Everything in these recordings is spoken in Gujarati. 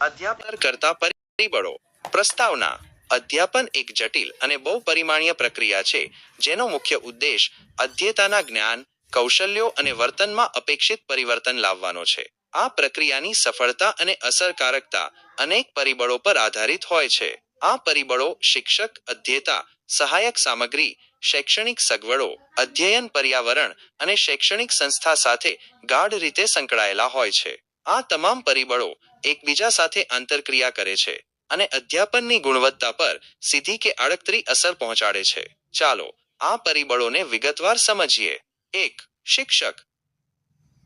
અધ્યાપન કરતા પરિબળો. પ્રસ્તાવના. અધ્યાપન એક જટિલ અને બહુ પરિમાણીય પ્રક્રિયા છે, જેનો મુખ્ય ઉદ્દેશ અધ્યેતાના જ્ઞાન, કૌશલ્યો અને વર્તનમાં અપેક્ષિત પરિવર્તન લાવવાનો છે. આ પ્રક્રિયાની સફળતા અને અસરકારકતા અનેક પરિબળો પર આધારિત હોય છે. આ પરિબળો શિક્ષક, અધ્યેતા, સહાયક સામગ્રી, શૈક્ષણિક સગવડો, અધ્યયન પર્યાવરણ અને શૈક્ષણિક સંસ્થા સાથે ગાઢ રીતે સંકળાયેલા હોય છે. આ તમામ પરિબળો એકબીજા સાથે આંતરક્રિયા કરે છે અને અધ્યાપનની ગુણવત્તા પર સીધી કે આડકતરી અસર પહોંચાડે છે. ચાલો આ પરિબળોને વિગતવાર સમજીએ. એક, શિક્ષક.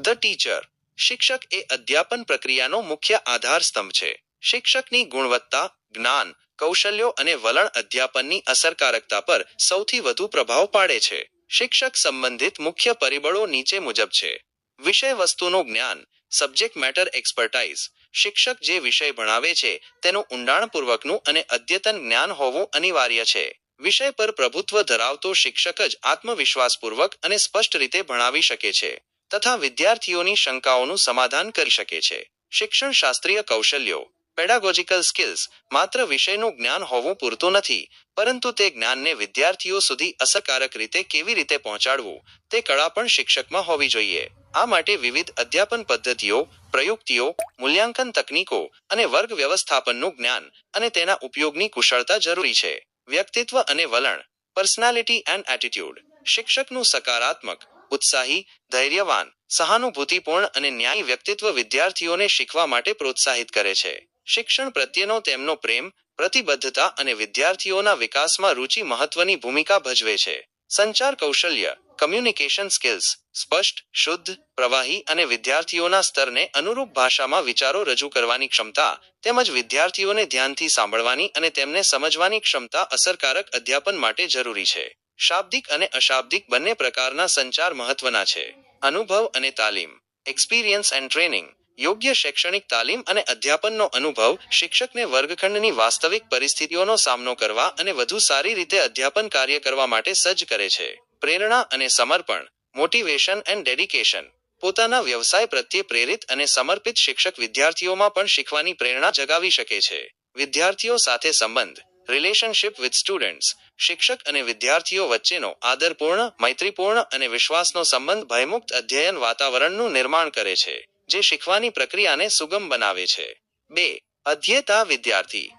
ધ ટીચર શિક્ષક એ અધ્યાપન પ્રક્રિયાનો મુખ્ય આધાર સ્તંભ છે. શિક્ષકની ગુણવત્તા, જ્ઞાન, કૌશલ્યો અને વલણ અધ્યાપનની અસરકારકતા પર સૌથી વધુ પ્રભાવ પાડે છે. શિક્ષક સંબંધિત મુખ્ય પરિબળો નીચે મુજબ છે. વિષય વસ્તુનું જ્ઞાન સબ્જેક્ટ મેટર એક્સપર્ટાઇઝ શિક્ષક જે વિષય ભણાવે છે, તેનું ઊંડાણપૂર્વકનું અને અદ્યતન જ્ઞાન હોવું અનિવાર્ય છે. વિષય પર પ્રભુત્વ ધરાવતો શિક્ષક જ આત્મવિશ્વાસપૂર્વક અને સ્પષ્ટ રીતે ભણાવી શકે છે, તથા વિદ્યાર્થીઓની શંકાઓનું સમાધાન કરી શકે છે. શિક્ષણ શાસ્ત્રીય કૌશલ્યો પેડાગોજિકલ સ્કિલ્સ માત્ર વિષયનું જ્ઞાન હોવું પૂરતું નથી, પરંતુ તે જ્ઞાનને વિદ્યાર્થીઓ સુધી અસરકારક રીતે કેવી રીતે પહોંચાડવું, તે કળા પણ શિક્ષકમાં હોવી જોઈએ. આ માટે વિવિધ અધ્યાપન પદ્ધતિઓ પ્રયુક્તિઓ, મૂલ્યાંકન તકનીકો અને વર્ગ વ્યવસ્થાપનનું જ્ઞાન અને તેના ઉપયોગની કુશળતા જરૂરી છે. વ્યક્તિત્વ અને વલણ પર્સનાલિટી એન્ડ એટીટ્યુડ શિક્ષકનું સકારાત્મક, ઉત્સાહી, ધૈર્યવાન, સહાનુભૂતિપૂર્ણ અને ન્યાયી વ્યક્તિત્વ વિદ્યાર્થીઓને શીખવા માટે પ્રોત્સાહિત કરે છે. શિક્ષણ પ્રત્યેનો તેમનો પ્રેમ, પ્રતિબદ્ધતા અને વિદ્યાર્થીઓના વિકાસમાં રુચિ મહત્વની ભૂમિકા ભજવે છે. સંચાર કૌશલ્ય કમ્યુનિકેશન સ્કિલ્સ સ્પષ્ટ, શુદ્ધ, પ્રવાહી અને વિદ્યાર્થીઓના સ્તરને અનુરૂપ ભાષામાં વિચારો રજૂ કરવાની ક્ષમતા, તેમજ વિદ્યાર્થીઓને ધ્યાનથી સાંભળવાની અને તેમને સમજવાની ક્ષમતા અસરકારક અધ્યાપન માટે જરૂરી છે. શાબ્દિક અને અશાબ્દિક બંને પ્રકારના સંચાર મહત્વના છે. અનુભવ અને તાલીમ. એક્સપિરિયન્સ એન્ડ ટ્રેનિંગ યોગ્ય શૈક્ષણિક તાલીમ અને અધ્યાપનનો અનુભવ શિક્ષકને વર્ગખંડની વાસ્તવિક પરિસ્થિતિઓનો સામનો કરવા અને વધુ સારી રીતે અધ્યાપન કાર્ય કરવા માટે સજ્જ કરે છે. પ્રેરણા અને સમર્પણ મોટિવેશન એન્ડ ડેડિકેશન પોતાના વ્યવસાય પ્રત્યે પ્રેરિત અને સમર્પિત શિક્ષક વિદ્યાર્થીઓમાં પણ શીખવાની પ્રેરણા જગાવી શકે છે. વિદ્યાર્થીઓ સાથે સંબંધ રિલેશનશિપ વિથ સ્ટુડન્ટ્સ શિક્ષક અને વિદ્યાર્થીઓ વચ્ચેનો આદરપૂર્ણ, મૈત્રીપૂર્ણ અને વિશ્વાસનો સંબંધ ભયમુક્ત અધ્યયન વાતાવરણનું નિર્માણ કરે છે, જે શીખવાની પ્રક્રિયાને સુગમ બનાવે છે. બે, અધ્યેતા વિદ્યાર્થી.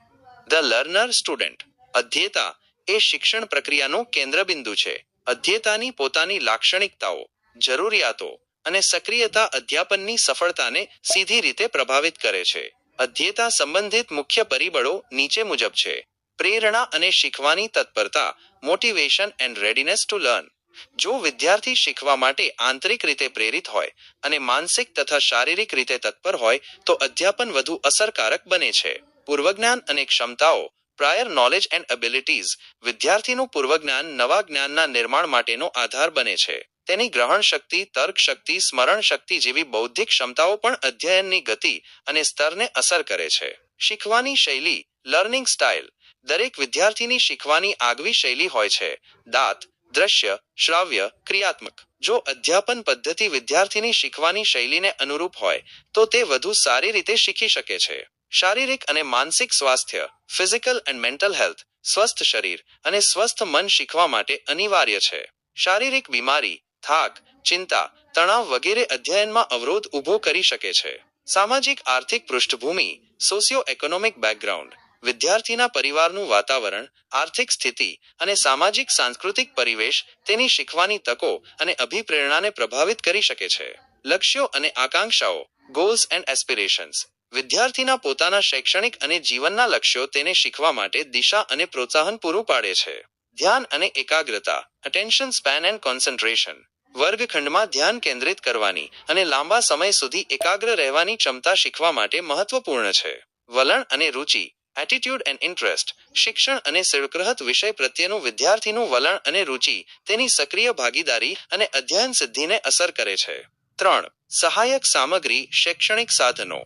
ધ લર્નર સ્ટુડન્ટ અધ્યેતા એ શિક્ષણ પ્રક્રિયાનું કેન્દ્રબિંદુ છે. અધ્યેતાની પોતાની લાક્ષણિકતાઓ, જરૂરિયાતો અને સક્રિયતા અધ્યાપનની સફળતાને સીધી રીતે પ્રભાવિત કરે છે. અધ્યેતા સંબંધિત મુખ્ય પરિબળો નીચે મુજબ છે. પ્રેરણા અને શીખવાની તત્પરતા motivation and readiness to learn જો વિદ્યાર્થી શીખવા માટે આંતરિક રીતે પ્રેરિત હોય અને માનસિક તથા શારીરિક રીતે તત્પર હોય, તો અધ્યાપન વધુ અસરકારક બને છે. પૂર્વજ્ઞાન અને ક્ષમતાઓ પ્રાયર નોલેજ એન્ડ એબિલિટીઝ વિદ્યાર્થીનું પૂર્વજ્ઞાન નવા જ્ઞાનના નિર્માણ માટેનો આધાર બને છે. તેની ગ્રહણ શક્તિ, તર્ક શક્તિ, સ્મરણ શક્તિ જેવી બૌદ્ધિક ક્ષમતાઓ પણ અધ્યયનની ગતિ અને સ્તરને અસર કરે છે. શીખવાની શૈલી લર્નિંગ સ્ટાઇલ દરેક વિદ્યાર્થીની શીખવાની આગવી શૈલી હોય છે. દાંત, દ્રશ્ય, શ્રાવ્ય, ક્રિયાત્મક. જો અધ્યાપન પદ્ધતિ વિદ્યાર્થીની શીખવાની શૈલીને અનુરૂપ હોય, તો તે વધુ સારી રીતે શીખી શકે છે. શારીરિક અને માનસિક સ્વાસ્થ્ય, ફિઝિકલ એન્ડ મેન્ટલ હેલ્થ, સ્વસ્થ શરીર અને સ્વસ્થ મન શીખવા માટે અનિવાર્ય છે. શારીરિક બીમારી, થાક, ચિંતા, તણાવ વગેરે અધ્યયનમાં અવરોધ ઊભો કરી શકે છે. સામાજિક આર્થિક પૃષ્ઠભૂમિ સોશિયો ઇકોનોમિક બેકગ્રાઉન્ડ વિદ્યાર્થીના પરિવારનું વાતાવરણ, આર્થિક સ્થિતિ અને સામાજિક સાંસ્કૃતિક પરિવેશ તેની શીખવાની તકો અને અભિપ્રેરણાને પ્રભાવિત કરી શકે છે. લક્ષ્યો અને આકાંક્ષાઓ ગોલ્સ એન્ડ એસ્પિરેશન્સ વિદ્યાર્થીના પોતાના શૈક્ષણિક અને જીવનના લક્ષ્યો તેને શીખવા માટે દિશા અને પ્રોત્સાહન પૂરું પાડે છે. ધ્યાન અને એકાગ્રતા અટેન્શન સ્પેન એન્ડ કોન્સન્ટ્રેશન વર્ગખંડમાં ધ્યાન કેન્દ્રિત કરવાની અને લાંબા સમય સુધી એકાગ્ર રહેવાની ક્ષમતા શીખવા માટે મહત્વપૂર્ણ છે. વલણ અને રુચિ એટીટ્યુડ એન્ડ ઇન્ટરેસ્ટ શિક્ષણ અને શિલ્કરહત વિષય પ્રત્યેનું વિદ્યાર્થીનું વલણ અને રુચિ તેની સક્રિય ભાગીદારી અને અધ્યયન સિદ્ધિને અસર કરે છે. ત્રણ, સહાયક સામગ્રી, શૈક્ષણિક સાધનો.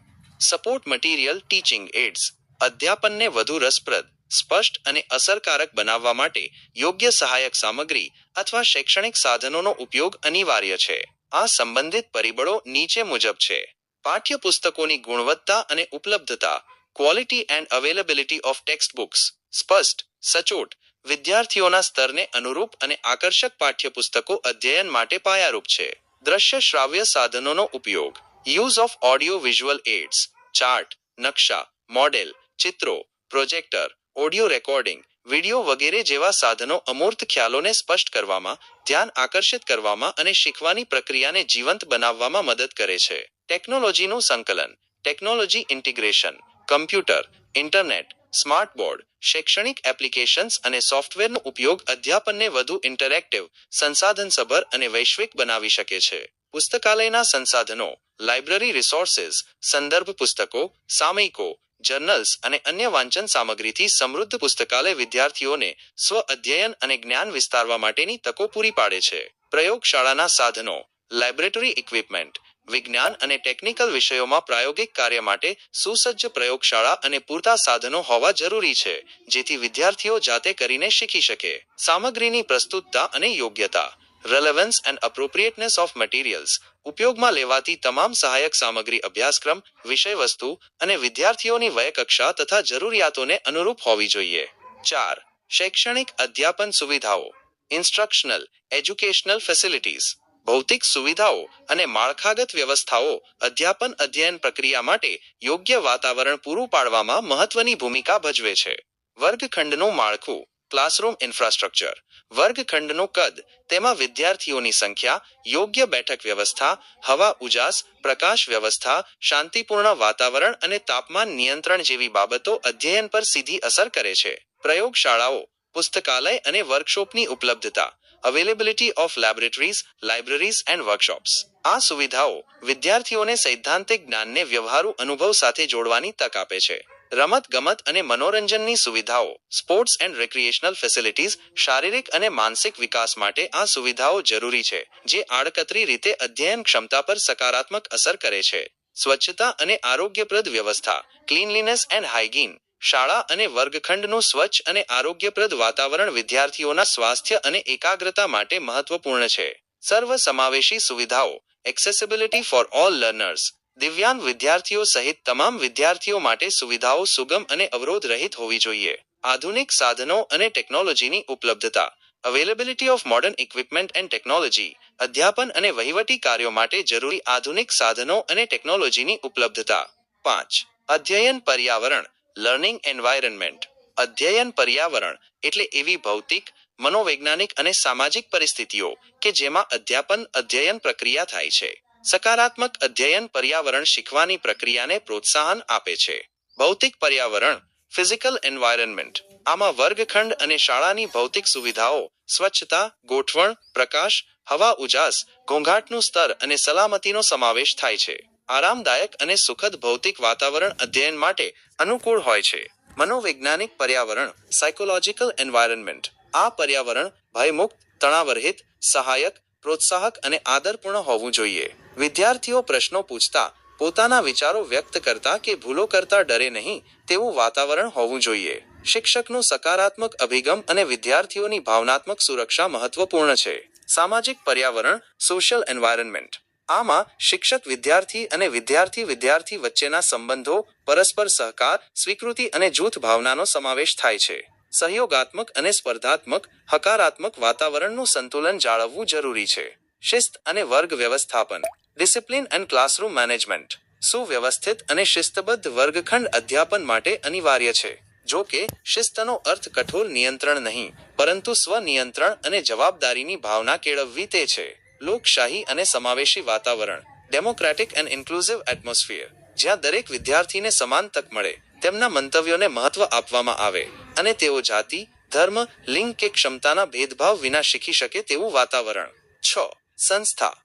સપોર્ટ મટીરિયલ ટીચિંગ એડ્સ અધ્યાપનને વધુ રસપ્રદ, સ્પષ્ટ અને અસરકારક બનાવવા માટે યોગ્ય સહાયક સામગ્રી અથવા શૈક્ષણિક સાધનોનો ઉપયોગ અનિવાર્ય છે. આ સંબંધિત પરિબળો નીચે મુજબ છે. પાઠ્યપુસ્તકોની ગુણવત્તા અને ઉપલબ્ધતા quality and availability of textbooks સ્પષ્ટ, સચોટ, વિદ્યાર્થીઓના સ્તરને અનુરૂપ અને આકર્ષક પાઠ્યપુસ્તકો અધ્યયન માટે પાયારૂપ છે. દ્રશ્ય શ્રાવ્ય સાધનોનો ઉપયોગ use of audio visual aids chart નકશા મોડેલ ચિત્રો પ્રોજેક્ટર ઓડિયો રેકોર્ડિંગ વિડિયો વગેરે જેવા સાધનો અમૂર્ત ખ્યાલોને સ્પષ્ટ કરવામાં, ધ્યાન આકર્ષિત કરવામાં અને શીખવાની પ્રક્રિયાને જીવંત બનાવવામાં મદદ કરે છે. ટેકનોલોજીનું સંકલન, technology integration, computer, internet smart board શૈક્ષણિક એપ્લિકેશન્સ અને સોફ્ટવેરનો ઉપયોગ અધ્યાપનને વધુ ઇન્ટરેક્ટિવ, સંસાધનસભર અને વૈશ્વિક બનાવી શકે છે. પુસ્તકાલયના સંસાધનો લાઇબ્રેરી રિસોર્સિસ, સંદર્ભ પુસ્તકો, સામયિકો, જર્નલ્સ અને અન્ય વાંચન સામગ્રીથી સમૃદ્ધ પુસ્તકાલય વિદ્યાર્થીઓને સ્વ અધ્યયન અને જ્ઞાન વિસ્તારવા માટેની તકો પૂરી પાડે છે. પ્રયોગશાળાના સાધનો લેબોરેટરી ઇક્વિપમેન્ટ, વિજ્ઞાન અને ટેકનિકલ વિષયોમાં પ્રાયોગિક કાર્ય માટે સુસજ્જ પ્રયોગશાળા અને પૂરતા સાધનો હોવા જરૂરી છે, જેથી વિદ્યાર્થીઓ જાતે કરીને શીખી શકે. સામગ્રીની પ્રસ્તુતતા અને યોગ્યતા relevance and appropriateness of materials ઉપયોગમાં લેવાતી તમામ સહાયક સામગ્રી અભ્યાસક્રમ, વિષયવસ્તુ અને વિદ્યાર્થીઓની વયકક્ષા તથા જરૂરિયાતોને અનુરૂપ હોવી જોઈએ. ચાર, શૈક્ષણિક અધ્યાપન સુવિધાઓ. ઇન્સ્ટ્રક્શનલ એજ્યુકેશનલ ફેસિલિટીઝ ભૌતિક સુવિધાઓ અને માળખાગત વ્યવસ્થાઓ અધ્યાપન અધ્યયન પ્રક્રિયા માટે યોગ્ય વાતાવરણ પૂરું પાડવામાં મહત્વની ભૂમિકા ભજવે છે. વર્ગખંડનું માળખું. ક્લાસરૂમ ઇન્ફ્રાસ્ટ્રક્ચર વર્ગખંડનું કદ. તેમાં વિદ્યાર્થીઓની સંખ્યા, યોગ્ય બેઠક વ્યવસ્થા, હવા ઉજાસ, પ્રકાશ વ્યવસ્થા, શાંતિપૂર્ણ વાતાવરણ અને તાપમાન નિયંત્રણ જેવી બાબતો અધ્યયન પર સીધી અસર કરે છે. પ્રયોગશાળાઓ, પુસ્તકાલય અને વર્કશોપની ઉપલબ્ધતા availability of laboratories libraries and workshops આ સુવિધાઓ વિદ્યાર્થીઓને સૈદ્ધાંતિક જ્ઞાનને વ્યવહારુ અનુભવ સાથે જોડવાની તક આપે છે. રમત ગમત અને મનોરંજનની સુવિધાઓ સ્પોર્ટ્સ એન્ડ રેક્રિએશનલ ફેસિલિટીઝ શારીરિક અને માનસિક વિકાસ માટે આ સુવિધાઓ જરૂરી છે, જે આડકતરી રીતે અધ્યયન ક્ષમતા પર સકારાત્મક અસર કરે છે. સ્વચ્છતા અને આરોગ્યપ્રદ વ્યવસ્થા ક્લીનલીનેસ એન્ડ હાઇગીન શાળા અને વર્ગખંડનું સ્વચ્છ અને આરોગ્યપ્રદ વાતાવરણ વિદ્યાર્થીઓના સ્વાસ્થ્ય અને એકાગ્રતા માટે મહત્વપૂર્ણ છે. સર્વ સમાવેશી સુવિધાઓ એક્સેસિબિલિટી ફોર ઓલ લર્નર્સ દિવ્યાંગ વિદ્યાર્થીઓ સહિત તમામ વિદ્યાર્થીઓ માટે સુવિધાઓ સુગમ અને અવરોધ રહિત હોવી જોઈએ. આધુનિક સાધનો અને ટેકનોલોજીની ઉપલબ્ધતા availability of modern equipment and technology અધ્યાપન અને વહીવટી કાર્યો માટે જરૂરી આધુનિક સાધનો અને ટેકનોલોજીની ઉપલબ્ધતા. પાંચ, અધ્યયન પર્યાવરણ લર્નિંગ એન્વાયરનમેન્ટ અધ્યયન પર્યાવરણ એટલે એવી ભૌતિક, મનોવૈજ્ઞાનિક અને સામાજિક પરિસ્થિતિઓ કે જેમાં અધ્યાપન અધ્યયન પ્રક્રિયા થાય છે. સકારાત્મક અધ્યયન પર્યાવરણ શીખવાની પ્રક્રિયાને પ્રોત્સાહન આપે છે. ભૌતિક પર્યાવરણ, ફિઝિકલ એન્વાયરનમેન્ટ, આમાં વર્ગખંડ અને શાળાની ભૌતિક સુવિધાઓ, સ્વચ્છતા, ગોઠવણ, પ્રકાશ, હવા ઉજાસ, ઘોંઘાટનું સ્તર અને સલામતીનો સમાવેશ થાય છે. આરામદાયક અને સુખદ ભૌતિક વાતાવરણ અધ્યયન માટે અનુકૂળ હોય છે. મનોવૈજ્ઞાનિક પર્યાવરણ સાયકોલોજીકલ એન્વાયરનમેન્ટ આ પર્યાવરણ ભયમુક્ત, તણાવરહિત, સહાયક, પ્રોત્સાહક અને આદરપૂર્ણ હોવું જોઈએ. વિદ્યાર્થીઓ પ્રશ્નો પૂછતા, પોતાના વિચારો વ્યક્ત કરતા કે ભૂલો કરતા ડરે નહીં, તેવું વાતાવરણ હોવું જોઈએ. શિક્ષકનું સકારાત્મક અભિગમ અને વિદ્યાર્થીઓની ભાવનાત્મક સુરક્ષા મહત્વપૂર્ણ છે. સામાજિક પર્યાવરણ સોશિયલ એન્વાયરમેન્ટ આમાં શિક્ષક વિદ્યાર્થી અને વિદ્યાર્થી વિદ્યાર્થી વચ્ચેના સંબંધો, પરસ્પર સહકાર, સ્વીકૃતિ અને જૂથ ભાવનાનો સમાવેશ થાય છે. સહયોગાત્મક અને સ્પર્ધાત્મક, હકારાત્મક વાતાવરણનું સંતુલન જાળવવું જરૂરી છે. શિસ્ત અને વર્ગ વ્યવસ્થાપન. ડિસિપ્લિન એન્ડ ક્લાસરૂમ મેનેજમેન્ટ, સુવ્યવસ્થિત અને શિસ્તબદ્ધ વર્ગખંડ અધ્યાપન માટે અનિવાર્ય છે. જો કે, શિસ્તનો અર્થ કઠોર નિયંત્રણ નહીં, પરંતુ સ્વનિયંત્રણ અને જવાબદારીની ભાવના કેળવવી તે છે. લોકશાહી અને સમાવેશી વાતાવરણ, ડેમોક્રેટિક એન્ડ ઇન્ક્લુઝિવ એટમોસ્ફિયર, જ્યાં દરેક વિદ્યાર્થીને સમાન તક મળે, તેમના મંતવ્યોને મહત્વ આપવામાં આવે, અને તેઓ જાતિ, ધર્મ, લિંગ કે ક્ષમતાના ભેદભાવ વિના શીખી શકે તેવું વાતાવરણ. છ. સંસ્થા.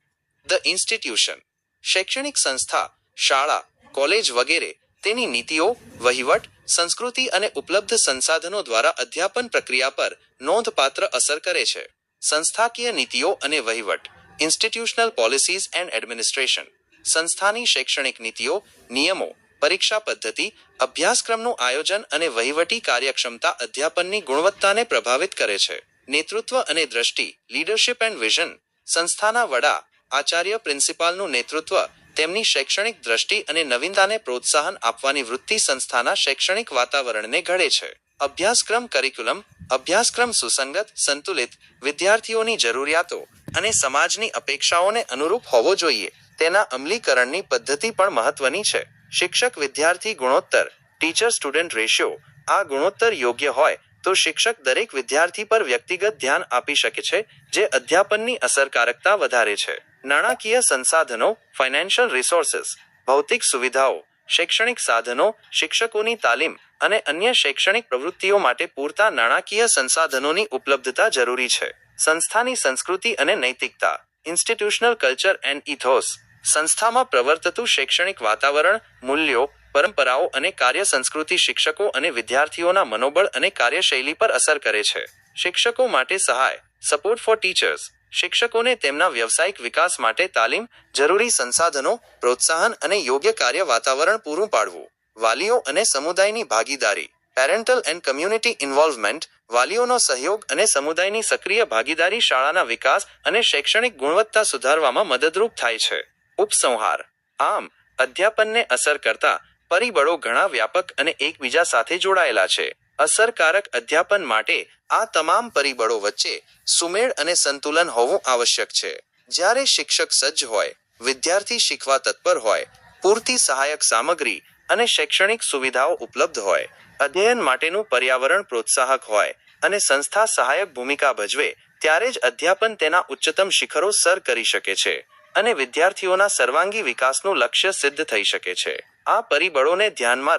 The institution. શૈક્ષણિક સંસ્થા, શાળા, કોલેજ વગેરે તેની નીતિઓ, વહીવટ, સંસ્કૃતિ અને ઉપલબ્ધ સંસાધનો દ્વારા અધ્યાપન પ્રક્રિયા પર નોંધપાત્ર અસર કરે છે. સંસ્થાકીય નીતિઓ અને વહીવટ. ઇન્સ્ટિટ્યુશનલ પોલિસીઝ એન્ડ એડમિનિસ્ટ્રેશન સંસ્થાની શૈક્ષણિક નીતિઓ, નિયમો, પરીક્ષા પદ્ધતિ, અભ્યાસક્રમનું આયોજન અને વહીવટી કાર્યક્ષમતા અધ્યાપનની ગુણવત્તાને પ્રભાવિત કરે છે. નેતૃત્વ અને દ્રષ્ટિ લીડરશિપ એન્ડ વિઝન સંસ્થાના વડા આચાર્ય પ્રિન્સિપાલનું નેતૃત્વ તેમની શૈક્ષણિક દ્રષ્ટિ અને નવીનતાને પ્રોત્સાહન આપવાની વૃત્તિ સંસ્થાના શૈક્ષણિક વાતાવરણને ઘડે છે. અભ્યાસક્રમ કરિક્યુલમ અભ્યાસક્રમ સુસંગત, સંતુલિત, વિદ્યાર્થીઓની જરૂરિયાતો અને સમાજની અપેક્ષાઓને અનુરૂપ હોવો જોઈએ. તેના અમલીકરણની પદ્ધતિ પણ મહત્વની છે. શિક્ષક વિદ્યાર્થી ગુણોત્તર ટીચર સ્ટુડન્ટ રેશિયો આ ગુણોત્તર યોગ્ય હોય તો શિક્ષક દરેક વિદ્યાર્થી પર વ્યક્તિગત ધ્યાન આપી શકે છે, જે અધ્યાપનની અસરકારકતા વધારે છે. નાણાકીય સંસાધનો ફાઇનાન્શિયલ રિસોર્સિસ ભૌતિક સુવિધાઓ, શૈક્ષણિક સાધનો, શિક્ષકોની તાલીમ અને અન્ય શૈક્ષણિક પ્રવૃત્તિઓ માટે પૂરતા નાણાકીય સંસાધનોની ઉપલબ્ધતા જરૂરી છે. સંસ્થાની સંસ્કૃતિ અને નૈતિકતા ઇન્સ્ટિટ્યુશનલ કલ્ચર એન્ડ ઇથોસ સંસ્થામાં પ્રવર્તતું શૈક્ષણિક વાતાવરણ, મૂલ્યો, પરંપરાઓ અને કાર્ય સંસ્કૃતિ શિક્ષકો અને વિદ્યાર્થીઓના મનોબળ અને કાર્યશૈલી પર અસર કરે છે. શિક્ષકો માટે સહાય સપોર્ટ ફોર ટીચર્સ શિક્ષકોને તેમના વ્યવસાયિક વિકાસ માટે તાલીમ, જરૂરી સંસાધનો, પ્રોત્સાહન અને યોગ્ય કાર્ય વાતાવરણ પૂરું પાડવું. વાલીઓ અને સમુદાયની ભાગીદારી. પેરેન્ટલ એન્ડ કમ્યુનિટી ઇન્વોલ્વમેન્ટ વાલીઓનો સહયોગ અને સમુદાયની સક્રિય ભાગીદારી શાળાના વિકાસ અને શૈક્ષણિક ગુણવત્તા સુધારવામાં મદદરૂપ થાય છે. ઉપસંહાર. આમ, અધ્યાપનને અસર કરતા પરિબળો ઘણા વ્યાપક અને એકબીજા સાથે જોડાયેલા છે. અસરકારક અધ્યાપન માટે આ તમામ પરિબળો વચ્ચે સુમેળ અને સંતુલન હોવું આવશ્યક છે. જ્યારે શિક્ષક સજ્જ હોય, વિદ્યાર્થી શીખવા તત્પર હોય, પૂરતી સહાયક સામગ્રી અને શૈક્ષણિક સુવિધાઓ ઉપલબ્ધ હોય, અધ્યયન માટેનું પર્યાવરણ પ્રોત્સાહક હોય અને સંસ્થા સહાયક ભૂમિકા ભજવે, ત્યારે જ અધ્યાપન તેના ઉચ્ચતમ શિખરો સર કરી શકે છે અને વિદ્યાર્થીઓના સર્વાંગી વિકાસનું લક્ષ્ય સિદ્ધ થઈ શકે છે. આ પરિબળોને ધ્યાનમાં